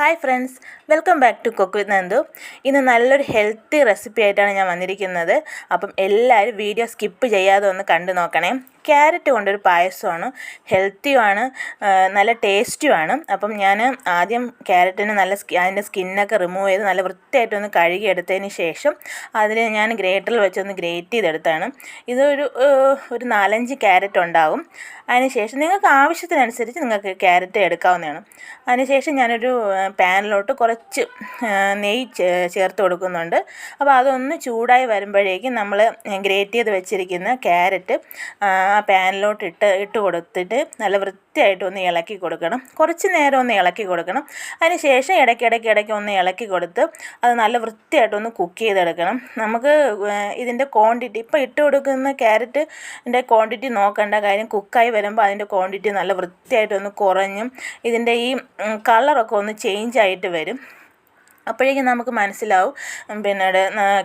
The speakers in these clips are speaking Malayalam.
Hi friends welcome back to cook with Nandu ഇന്ന് നല്ലൊരു ഹെൽത്തി റെസിപ്പി ആയിട്ടാണ് ഞാൻ വന്നിരിക്കുന്നത്. അപ്പം എല്ലാവരും വീഡിയോ സ്കിപ്പ് ചെയ്യാതെ ഒന്ന് കണ്ടു നോക്കണേ. ക്യാരറ്റ് കൊണ്ടൊരു പായസമാണ്. ഹെൽത്തിയുമാണ് നല്ല ടേസ്റ്റുമാണ്. അപ്പം ഞാൻ ആദ്യം ക്യാരറ്റിന് നല്ല അതിന്റെ സ്കിന്നൊക്കെ റിമൂവ് ചെയ്ത് നല്ല വൃത്തിയായിട്ടൊന്ന് കഴുകി എടുത്തതിന് ശേഷം അതിൽ ഞാൻ ഗ്രേറ്ററിൽ വെച്ചൊന്ന് ഗ്രേറ്റ് ചെയ്തെടുത്താണ്. ഇതൊരു ഒരു നാലഞ്ച് ക്യാരറ്റ് ഉണ്ടാവും. അതിനുശേഷം നിങ്ങൾക്ക് ആവശ്യത്തിനനുസരിച്ച് നിങ്ങൾക്ക് ക്യാരറ്റ് എടുക്കാവുന്നതാണ്. അതിനുശേഷം ഞാനൊരു പാനിലോട്ട് കുറച്ച് നെയ്യ് ചേർത്ത് കൊടുക്കുന്നുണ്ട്. അപ്പോൾ അതൊന്ന് ചൂടായി വരുമ്പോഴേക്കും നമ്മൾ ഗ്രേറ്റ് ചെയ്ത് വെച്ചിരിക്കുന്ന ക്യാരറ്റ് ആ പാനിലോട്ട് ഇട്ട് ഇട്ട് കൊടുത്തിട്ട് നല്ല വൃത്തിയായിട്ട് ഒന്ന് ഇളക്കി കൊടുക്കണം. കുറച്ച് നേരം ഒന്ന് ഇളക്കി കൊടുക്കണം. അതിന് ശേഷം ഇടയ്ക്ക് ഇടയ്ക്ക് ഒന്ന് ഇളക്കി കൊടുത്ത് അത് നല്ല വൃത്തിയായിട്ടൊന്ന് കുക്ക് ചെയ്തെടുക്കണം. നമുക്ക് ഇതിന്റെ ക്വാണ്ടിറ്റി ഇപ്പോൾ ഇട്ട് കൊടുക്കുന്ന ക്യാരറ്റിന്റെ ക്വാണ്ടിറ്റി നോക്കേണ്ട കാര്യം കുക്കായി വരുമ്പോൾ അതിന്റെ ക്വാണ്ടിറ്റി നല്ല വൃത്തിയായിട്ടൊന്ന് കുറഞ്ഞും ഇതിന്റെ ഈ കളറൊക്കെ ഒന്ന് ചേഞ്ച് ആയിട്ട് വരും. അപ്പോഴേക്കും നമുക്ക് മനസ്സിലാവും. പിന്നെ പിന്നീട്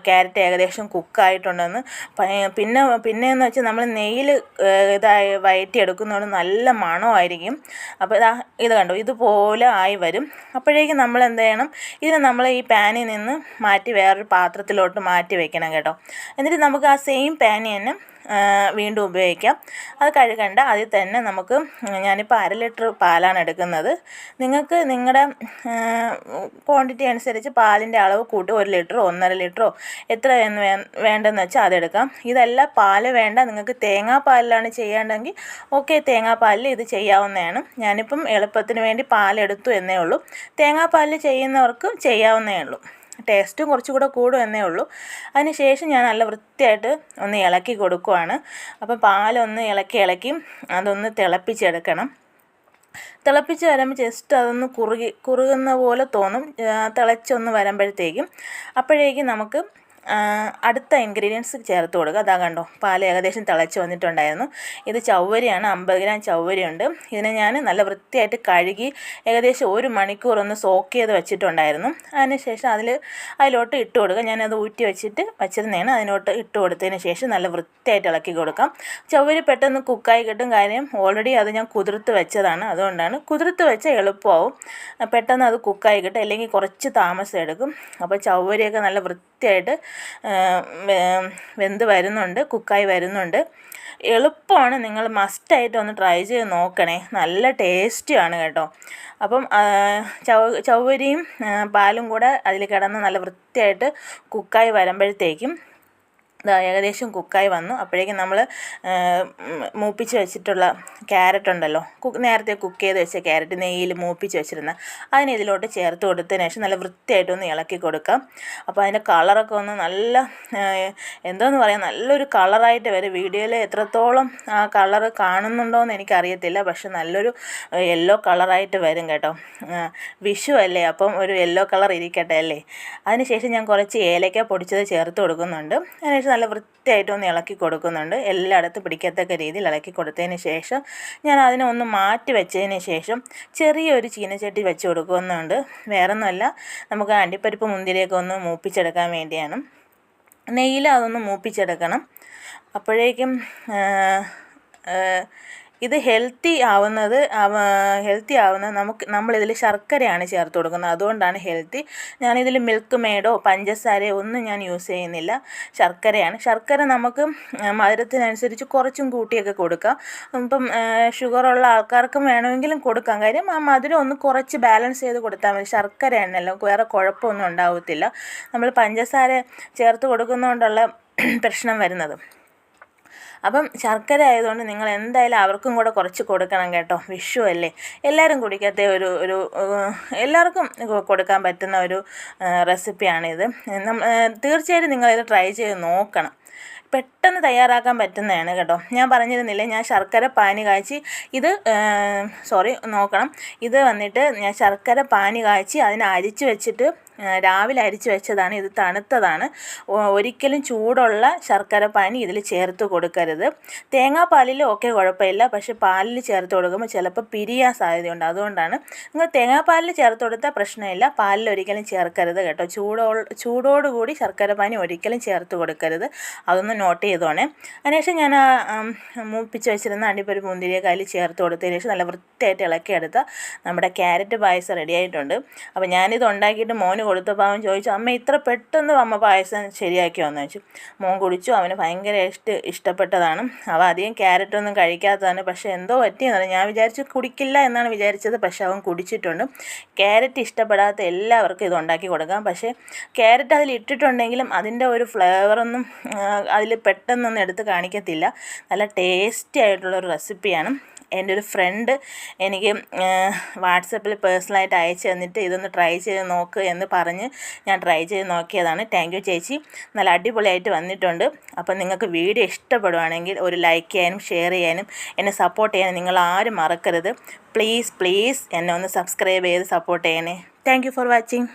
ക്യാരറ്റ് ഏകദേശം കുക്കായിട്ടുണ്ടെന്ന്. പിന്നെ പിന്നെയെന്ന് വെച്ചാൽ നമ്മൾ നെയ്യിൽ ഇതായി വയറ്റി എടുക്കുന്നതുകൊണ്ട് നല്ല മണമായിരിക്കും. അപ്പോൾ ഇതാ ഇത് കണ്ടോ? ഇതുപോലെ ആയി വരും. അപ്പോഴേക്കും നമ്മൾ എന്ത് ചെയ്യണം? ഇതിനെ നമ്മൾ ഈ പാനിൽ നിന്ന് മാറ്റി വേറൊരു പാത്രത്തിലോട്ട് മാറ്റി വെക്കണം കേട്ടോ. എന്നിട്ട് നമുക്ക് ആ സെയിം പാനി തന്നെ വീണ്ടും ഉപയോഗിക്കാം. അത് കഴുകണ്ട അതിൽ തന്നെ നമുക്ക് ഞാനിപ്പോൾ അര ലിറ്റർ പാലാണ് എടുക്കുന്നത്. നിങ്ങൾക്ക് നിങ്ങളുടെ ക്വാണ്ടിറ്റി അനുസരിച്ച് പാലിന്റെ അളവ് കൂട്ടി ഒരു ലിറ്ററോ ഒന്നര ലിറ്ററോ എത്ര വേ- വേണ്ടെന്ന് വെച്ചാൽ അതെടുക്കാം ഇതല്ല പാൽ വേണ്ട. നിങ്ങൾക്ക് തേങ്ങാപ്പാലിലാണ് ചെയ്യേണ്ടെങ്കിൽ ഓക്കെ തേങ്ങാപ്പാലിൽ ഇത് ചെയ്യാവുന്നതാണ്. ഞാനിപ്പം എളുപ്പത്തിന് വേണ്ടി പാലെടുത്തു എന്നേ ഉള്ളൂ. തേങ്ങാപ്പാലിൽ ചെയ്യുന്നവർക്ക് ചെയ്യാവുന്നേ ഉള്ളൂ. ടേസ്റ്റും കുറച്ചുകൂടെ കൂടും എന്നേ ഉള്ളൂ. അതിന് ശേഷം ഞാൻ നല്ല വൃത്തിയായിട്ട് ഒന്ന് ഇളക്കി കൊടുക്കുവാണ്. അപ്പോൾ പാലൊന്ന് ഇളക്കി ഇളക്കി അതൊന്ന് തിളപ്പിച്ചെടുക്കണം. തിളപ്പിച്ച് വരുമ്പോൾ ജസ്റ്റ് അതൊന്ന് കുറുകി കുറുകുന്ന പോലെ തോന്നും. തിളച്ചൊന്ന് വരുമ്പോഴത്തേക്കും. അപ്പോഴേക്കും നമുക്ക് അടുത്ത ഇൻഗ്രീഡിയൻസ് ചേർത്ത് കൊടുക്കുക. അതാ കണ്ടോ പാൽ ഏകദേശം തിളച്ച് വന്നിട്ടുണ്ടായിരുന്നു. ഇത് ചവ്വരിയാണ് അമ്പത് ഗ്രാം ചവ്വരിയുണ്ട്. ഇതിനെ ഞാൻ നല്ല വൃത്തിയായിട്ട് കഴുകി ഏകദേശം ഒരു മണിക്കൂർ ഒന്ന് സോക്ക് ചെയ്ത് വെച്ചിട്ടുണ്ടായിരുന്നു. അതിനുശേഷം അതിൽ അതിലോട്ട് ഇട്ട് കൊടുക്കുക. ഞാനത് ഊറ്റി വെച്ചിട്ട് വെച്ചിരുന്നതാണ്. അതിനോട്ട് ഇട്ട് കൊടുത്തതിന് ശേഷം നല്ല വൃത്തിയായിട്ട് ഇളക്കി കൊടുക്കാം. ചവ്വരി പെട്ടെന്ന് കുക്കായി കിട്ടും കാര്യം ഓൾറെഡി അത് ഞാൻ കുതിർത്ത് വെച്ചതാണ്. അതുകൊണ്ടാണ് കുതിർത്ത് വെച്ചാൽ എളുപ്പമാവും. പെട്ടെന്ന് അത് കുക്കായി കിട്ടും. അല്ലെങ്കിൽ കുറച്ച് താമസം എടുക്കും. അപ്പോൾ ചവ്വരിയൊക്കെ നല്ല വൃത്തിയായിട്ട് വെ- വെന്ത് വരുന്നുണ്ട് കുക്കായി വരുന്നുണ്ട്. എളുപ്പമാണ് നിങ്ങൾ മസ്റ്റായിട്ട് ഒന്ന് ട്രൈ ചെയ്ത് നോക്കണേ. നല്ല ടേസ്റ്റിയാണ് കേട്ടോ. അപ്പം ആ, ചവ ചവ്വരിയും പാലും കൂടെ അതിൽ കിടന്ന് നല്ല വൃത്തിയായിട്ട് കുക്കായി വരുമ്പോഴത്തേക്കും ഏകദേശം കുക്കായി വന്നു. അപ്പോഴേക്കും നമ്മൾ മൂപ്പിച്ച് വെച്ചിട്ടുള്ള ക്യാരറ്റ് ഉണ്ടല്ലോ. കുക്ക് നേരത്തെ കുക്ക് ചെയ്ത് വെച്ച ക്യാരറ്റ് നെയ്യിൽ മൂപ്പിച്ച് വെച്ചിരുന്ന അതിനെ ഇതിലോട്ട് ചേർത്ത് കൊടുത്തതിന് ശേഷം നല്ല വൃത്തിയായിട്ടൊന്ന് ഇളക്കി കൊടുക്കാം. അപ്പോൾ അതിന്റെ കളറൊക്കെ ഒന്ന് നല്ല എന്തോന്ന് പറയാം നല്ലൊരു കളറായിട്ട് വരെ. വീഡിയോയിൽ എത്രത്തോളം ആ കളർ കാണുന്നുണ്ടോ എന്ന് എനിക്കറിയത്തില്ല. പക്ഷെ നല്ലൊരു യെല്ലോ കളറായിട്ട് വരും കേട്ടോ. വിഷു അല്ലേ? അപ്പം ഒരു യെല്ലോ കളർ ഇരിക്കട്ടെ അല്ലേ? അതിനുശേഷം ഞാൻ കുറച്ച് ഏലക്ക പൊടിച്ചത് ചേർത്ത് കൊടുക്കുന്നുണ്ട്. അതിനുശേഷം നല്ല വൃത്തിയായിട്ടൊന്ന് ഇളക്കി കൊടുക്കുന്നുണ്ട്. എല്ലായിടത്തും പിടിക്കത്തക്ക രീതിയിൽ ഇളക്കി കൊടുത്തതിന് ശേഷം ഞാൻ അതിനെ ഒന്ന് മാറ്റി വെച്ചതിന് ശേഷം ചെറിയൊരു ചീനച്ചട്ടി വെച്ച് കൊടുക്കുന്നുണ്ട്. വേറൊന്നുമല്ല നമുക്ക് അണ്ടിപ്പരിപ്പ് മുന്തിരിയൊക്കെ ഒന്ന് മൂപ്പിച്ചെടുക്കാൻ വേണ്ടിയാണ്. നെയ്യിൽ അതൊന്ന് മൂപ്പിച്ചെടുക്കണം. അപ്പോഴേക്കും ഇത് ഹെൽത്തി ആവുന്നത് ഹെൽത്തി ആവുന്നത് നമുക്ക് നമ്മളിതിൽ ശർക്കരയാണ് ചേർത്ത് കൊടുക്കുന്നത്. അതുകൊണ്ടാണ് ഹെൽത്തി ഞാനിതിൽ മിൽക്ക് മേഡോ പഞ്ചസാരയോ ഒന്നും ഞാൻ യൂസ് ചെയ്യുന്നില്ല. ശർക്കരയാണ്. ശർക്കര നമുക്ക് മധുരത്തിനനുസരിച്ച് കുറച്ചും കൂട്ടിയൊക്കെ കൊടുക്കാം. ഇപ്പം ഷുഗറുള്ള ആൾക്കാർക്കും വേണമെങ്കിലും കൊടുക്കാം. കാര്യം ആ മധുരം ഒന്ന് കുറച്ച് ബാലൻസ് ചെയ്ത് കൊടുത്താൽ മതി. ശർക്കരയാണല്ലോ വേറെ കുഴപ്പമൊന്നും ഉണ്ടാവത്തില്ല. നമ്മൾ പഞ്ചസാര ചേർത്ത് കൊടുക്കുന്നതുകൊണ്ടുള്ള പ്രശ്നം വരുന്നത്. അപ്പം ശർക്കര ആയതുകൊണ്ട് നിങ്ങൾ എന്തായാലും അവർക്കും കൂടെ കുറച്ച് കൊടുക്കണം കേട്ടോ. വിഷു അല്ലേ? എല്ലാവരും കുടിക്കാത്ത ഒരു ഒരു എല്ലാവർക്കും കൊടുക്കാൻ പറ്റുന്ന ഒരു റെസിപ്പിയാണിത്. തീർച്ചയായിട്ടും നിങ്ങളിത് ട്രൈ ചെയ്ത് നോക്കണം. പെട്ടെന്ന് തയ്യാറാക്കാൻ പറ്റുന്നതാണ് കേട്ടോ. ഞാൻ പറഞ്ഞിരുന്നില്ല ഞാൻ ശർക്കര പാനി കാച്ചി ഇത് സോറി നോക്കണം. ഇത് വന്നിട്ട് ഞാൻ ശർക്കര പാനി കാച്ചി അതിനെ അരിച്ച് വെച്ചിട്ട് രാവിലെ അരിച്ചു വെച്ചതാണ്. ഇത് തണുത്തതാണ്. ഒരിക്കലും ചൂടുള്ള ശർക്കര പാനി ഇതിൽ ചേർത്ത് കൊടുക്കരുത്. തേങ്ങാപ്പാലിൽ ഒക്കെ കുഴപ്പമില്ല. പക്ഷെ പാലിൽ ചേർത്ത് കൊടുക്കുമ്പോൾ ചിലപ്പോൾ പിരിയാൻ സാധ്യതയുണ്ട്. അതുകൊണ്ടാണ് നിങ്ങൾ തേങ്ങാപ്പാലിൽ ചേർത്ത് കൊടുത്താൽ പ്രശ്നമില്ല. പാലിൽ ഒരിക്കലും ചേർക്കരുത് കേട്ടോ. ചൂടോ ചൂടോടുകൂടി ശർക്കര പാനി ഒരിക്കലും ചേർത്ത് കൊടുക്കരുത്. അതൊന്ന് നോട്ട് ചെയ്തോണേ. അതിനുശേഷം ഞാൻ മൂപ്പിച്ച് വെച്ചിരുന്ന അണ്ടിപ്പരിപ്പ് മുന്തിരിയൊക്കെ അതിൽ ചേർത്ത് കൊടുത്തതിന് ശേഷം നല്ല വൃത്തിയായിട്ട് ഇളക്കിയെടുത്ത നമ്മുടെ ക്യാരറ്റ് പായസം റെഡി ആയിട്ടുണ്ട്. അപ്പോൾ ഞാനിത് ഉണ്ടാക്കിയിട്ട് മോന് കൊടുത്തപ്പോൾ അവൻ ചോദിച്ചു അമ്മ ഇത്ര പെട്ടെന്ന് അമ്മ പായസം ശരിയാക്കി ശരിയാക്കിയോന്ന് വെച്ചു മോൻ കുടിച്ചു. അവന് ഭയങ്കര ഇഷ്ട ഇഷ്ടപ്പെട്ടതാണ്. അവ അധികം ക്യാരറ്റൊന്നും കഴിക്കാത്തതാണ്. പക്ഷേ എന്തോ പറ്റിയെന്നാണ് ഞാൻ വിചാരിച്ചു കുടിക്കില്ല എന്നാണ് വിചാരിച്ചത്. പക്ഷേ അവൻ കുടിച്ചിട്ടുണ്ട്. ക്യാരറ്റ് ഇഷ്ടപ്പെടാത്ത എല്ലാവർക്കും ഇത് ഉണ്ടാക്കി കൊടുക്കാം. പക്ഷേ ക്യാരറ്റ് അതിൽ ഇട്ടിട്ടുണ്ടെങ്കിലും അതിന്റെ ഒരു ഫ്ലേവറൊന്നും അതിൽ പെട്ടെന്നൊന്നും എടുത്ത് കാണിക്കത്തില്ല. നല്ല ടേസ്റ്റി ആയിട്ടുള്ളൊരു റെസിപ്പിയാണ്. എന്റെ ഒരു ഫ്രണ്ട് എനിക്ക് വാട്സപ്പിൽ പേഴ്സണലായിട്ട് അയച്ചു തന്നിട്ട് ഇതൊന്ന് ട്രൈ ചെയ്ത് നോക്ക് എന്ന് പറഞ്ഞ് ഞാൻ ട്രൈ ചെയ്ത് നോക്കിയതാണ്. താങ്ക് യു ചേച്ചി. നല്ല അടിപൊളിയായിട്ട് വന്നിട്ടുണ്ട്. അപ്പം നിങ്ങൾക്ക് വീഡിയോ ഇഷ്ടപ്പെടുവാണെങ്കിൽ ഒരു ലൈക്ക് ചെയ്യാനും ഷെയർ ചെയ്യാനും എന്നെ സപ്പോർട്ട് ചെയ്യാനും നിങ്ങൾ ആരും മറക്കരുത്. പ്ലീസ് പ്ലീസ് എന്നെ ഒന്ന് സബ്സ്ക്രൈബ് ചെയ്ത് സപ്പോർട്ട് ചെയ്യണേ. Thank for watching